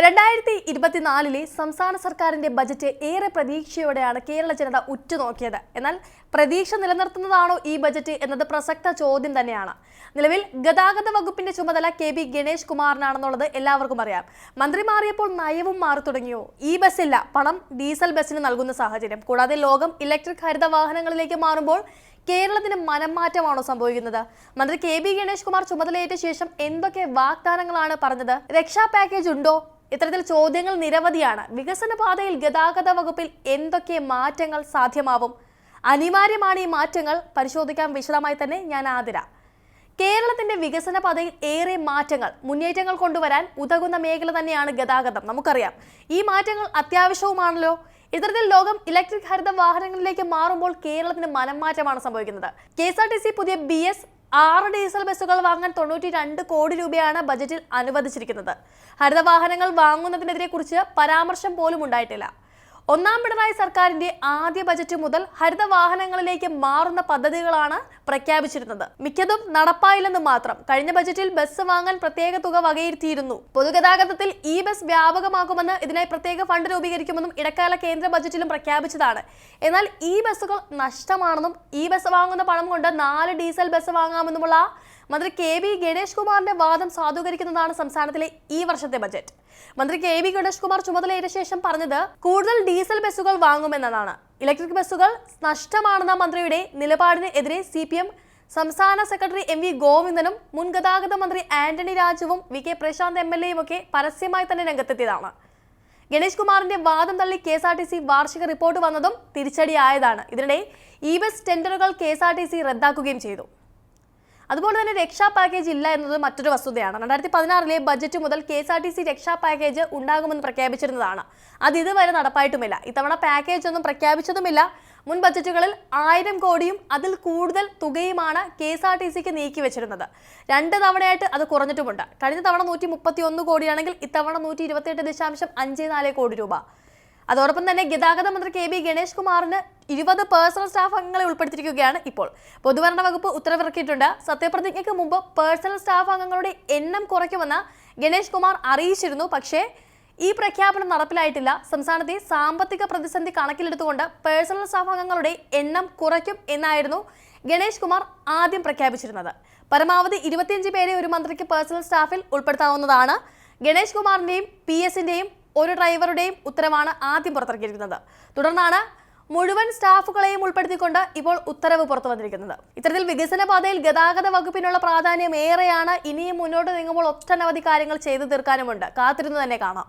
രണ്ടായിരത്തി ഇരുപത്തിനാലിലെ സംസ്ഥാന സർക്കാരിന്റെ ബജറ്റ് ഏറെ പ്രതീക്ഷയോടെയാണ് കേരള ജനത ഉറ്റുനോക്കിയത്. എന്നാൽ പ്രതീക്ഷ നിലനിർത്തുന്നതാണോ ഈ ബജറ്റ് എന്നത് പ്രസക്ത ചോദ്യം തന്നെയാണ്. നിലവിൽ ഗതാഗത വകുപ്പിന്റെ ചുമതല കെ ബി ഗണേഷ് കുമാറിനാണെന്നുള്ളത് എല്ലാവർക്കും അറിയാം. മന്ത്രി മാറിയപ്പോൾ നയവും മാറി തുടങ്ങിയോ? ഈ ബസ്സില്ല പണം ഡീസൽ ബസ്സിന് നൽകുന്ന സാഹചര്യം. കൂടാതെ ലോകം ഇലക്ട്രിക് ഹരിത വാഹനങ്ങളിലേക്ക് മാറുമ്പോൾ കേരളത്തിന് മനംമാറ്റമാണോ സംഭവിക്കുന്നത്? മന്ത്രി കെ ബി ഗണേഷ് കുമാർ ചുമതലയേറ്റ ശേഷം എന്തൊക്കെ വാഗ്ദാനങ്ങളാണ് പറഞ്ഞത്? രക്ഷാ പാക്കേജ് ഉണ്ടോ? ഇത്തരത്തിൽ ചോദ്യങ്ങൾ നിരവധിയാണ്. വികസന പാതയിൽ ഗതാഗത വകുപ്പിൽ എന്തൊക്കെ മാറ്റങ്ങൾ സാധ്യമാവും? അനിവാര്യമാണ് ഈ മാറ്റങ്ങൾ. പരിശോധിക്കാൻ വിശദമായി തന്നെ ഞാൻ ആതിര. കേരളത്തിന്റെ വികസന പാതയിൽ ഏറെ മാറ്റങ്ങൾ മുന്നേറ്റങ്ങൾ കൊണ്ടുവരാൻ ഉതകുന്ന മേഖല തന്നെയാണ് ഗതാഗതം. നമുക്കറിയാം. ഈ മാറ്റങ്ങൾ അത്യാവശ്യവുമാണല്ലോ. ഇത്തരത്തിൽ ലോകം ഇലക്ട്രിക് ഹരിത വാഹനങ്ങളിലേക്ക് മാറുമ്പോൾ കേരളത്തിന് മനംമാറ്റമാണ് സംഭവിക്കുന്നത്. K S R T C പുതിയ ബി എസ് ആറ് ഡീസൽ ബസ്സുകൾ വാങ്ങാൻ തൊണ്ണൂറ്റി രണ്ട് കോടി രൂപയാണ് ബജറ്റിൽ അനുവദിച്ചിരിക്കുന്നത്. ഹരിത വാഹനങ്ങൾ വാങ്ങുന്നതിനെതിരെ കുറിച്ച് പരാമർശം പോലും ഉണ്ടായിട്ടില്ല. ഒന്നാം പിണറായി സർക്കാരിന്റെ ആദ്യ ബജറ്റ് മുതൽ ഹരിത വാഹനങ്ങളിലേക്ക് മാറുന്ന പദ്ധതികളാണ് പ്രഖ്യാപിച്ചിരുന്നത്. മിക്കതും നടപ്പായില്ലെന്ന് മാത്രം. കഴിഞ്ഞ ബജറ്റിൽ ബസ് വാങ്ങാൻ പ്രത്യേക തുക വകയിരുത്തിയിരുന്നു. പൊതുഗതാഗതത്തിൽ ഈ ബസ് വ്യാപകമാക്കുമെന്ന് ഇതിനായി പ്രത്യേക ഫണ്ട് രൂപീകരിക്കുമെന്നും ഇടക്കാല കേന്ദ്ര ബജറ്റിലും പ്രഖ്യാപിച്ചതാണ്. എന്നാൽ ഈ ബസ്സുകൾ നഷ്ടമാണെന്നും ഈ ബസ് വാങ്ങുന്ന പണം കൊണ്ട് നാല് ഡീസൽ ബസ് വാങ്ങാമെന്നുമുള്ള മന്ത്രി കെ വി ഗണേഷ് കുമാറിന്റെ വാദം സാധൂകരിക്കുന്നതാണ് സംസ്ഥാനത്തിലെ ഈ വർഷത്തെ ബജറ്റ്. മന്ത്രി കെ വി ഗണേഷ് കുമാർ ചുമതലയേറ്റ ശേഷം പറഞ്ഞത് കൂടുതൽ ഡീസൽ ബസ്സുകൾ വാങ്ങുമെന്നതാണ്. ഇലക്ട്രിക് ബസ്സുകൾ നഷ്ടമാണെന്ന മന്ത്രിയുടെ നിലപാടിനെതിരെ സി പി എം സംസ്ഥാന സെക്രട്ടറി എം വി ഗോവിന്ദനും മുൻ ഗതാഗത മന്ത്രി ആന്റണി രാജുവും V K Prashanth M L എയും ഒക്കെ പരസ്യമായി തന്നെ രംഗത്തെത്തിയതാണ്. ഗണേഷ് കുമാറിന്റെ വാദം തള്ളി K S R T C വാർഷിക റിപ്പോർട്ട് വന്നതും തിരിച്ചടിയായതാണ്. ഇതിനിടെ E bus ടെൻഡറുകൾ K S R T C റദ്ദാക്കുകയും ചെയ്തു. അതുപോലെ തന്നെ രക്ഷാ പാക്കേജ് ഇല്ല എന്നത് മറ്റൊരു വസ്തുതയാണ്. രണ്ടായിരത്തി പതിനാറിലെ ബജറ്റ് മുതൽ K S R T C രക്ഷാ പാക്കേജ് ഉണ്ടാകുമെന്ന് പ്രഖ്യാപിച്ചിരുന്നതാണ്. അത് ഇതുവരെ നടപ്പായിട്ടുമില്ല. ഇത്തവണ പാക്കേജ് ഒന്നും പ്രഖ്യാപിച്ചതുമില്ല. മുൻ ബജറ്റുകളിൽ ആയിരം കോടിയും അതിൽ കൂടുതൽ തുകയുമാണ് കെ എസ് ആർ ടി സിക്ക് നീക്കി വെച്ചിരുന്നത്. രണ്ട് തവണയായിട്ട് അത് കുറഞ്ഞിട്ടുമുണ്ട്. കഴിഞ്ഞ തവണ നൂറ്റി മുപ്പത്തി ഒന്ന് കോടിയാണെങ്കിൽ ഇത്തവണ നൂറ്റി ഇരുപത്തിയെട്ട് ദശാംശം അഞ്ച് നാല് കോടി രൂപ. അതോടൊപ്പം തന്നെ ഗതാഗത മന്ത്രി കെ ബി ഗണേഷ് കുമാറിന് ഇരുപത് പേഴ്സണൽ സ്റ്റാഫ് അംഗങ്ങളെ ഉൾപ്പെടുത്തിയിരിക്കുകയാണ് ഇപ്പോൾ. പൊതുഭരണ വകുപ്പ് ഉത്തരവിറക്കിയിട്ടുണ്ട്. സത്യപ്രതിജ്ഞയ്ക്ക് മുമ്പ് പേഴ്സണൽ സ്റ്റാഫ് അംഗങ്ങളുടെ എണ്ണം കുറയ്ക്കുമെന്ന് ഗണേഷ് കുമാർ അറിയിച്ചിരുന്നു. പക്ഷേ ഈ പ്രഖ്യാപനം നടപ്പിലായിട്ടില്ല. സംസ്ഥാനത്തെ സാമ്പത്തിക പ്രതിസന്ധി കണക്കിലെടുത്തുകൊണ്ട് പേഴ്സണൽ സ്റ്റാഫ് അംഗങ്ങളുടെ എണ്ണം കുറയ്ക്കും എന്നായിരുന്നു ഗണേഷ് കുമാർ ആദ്യം പ്രഖ്യാപിച്ചിരുന്നത്. പരമാവധി ഇരുപത്തിയഞ്ച് പേരെ ഒരു മന്ത്രിക്ക് പേഴ്സണൽ സ്റ്റാഫിൽ ഉൾപ്പെടുത്താവുന്നതാണ് ഗണേഷ് കുമാറിന്റെയും പി എസിന്റെയും ഒരു ഡ്രൈവറുടെയും ഉത്തരവാണ് ആദ്യം പുറത്തിറക്കിയിരിക്കുന്നത്. തുടർന്നാണ് മുഴുവൻ സ്റ്റാഫുകളെയും ഉൾപ്പെടുത്തിക്കൊണ്ട് ഇപ്പോൾ ഉത്തരവ് പുറത്തു വന്നിരിക്കുന്നത്. ഇത്തരത്തിൽ വികസന പാതയിൽ ഗതാഗത വകുപ്പിനുള്ള പ്രാധാന്യം ഏറെയാണ് ഇനിയും മുന്നോട്ട് നീങ്ങുമ്പോൾ ഒട്ടനവധി കാര്യങ്ങൾ ചെയ്തു തീർക്കാനുമുണ്ട്. കാത്തിരുന്നു തന്നെ കാണാം.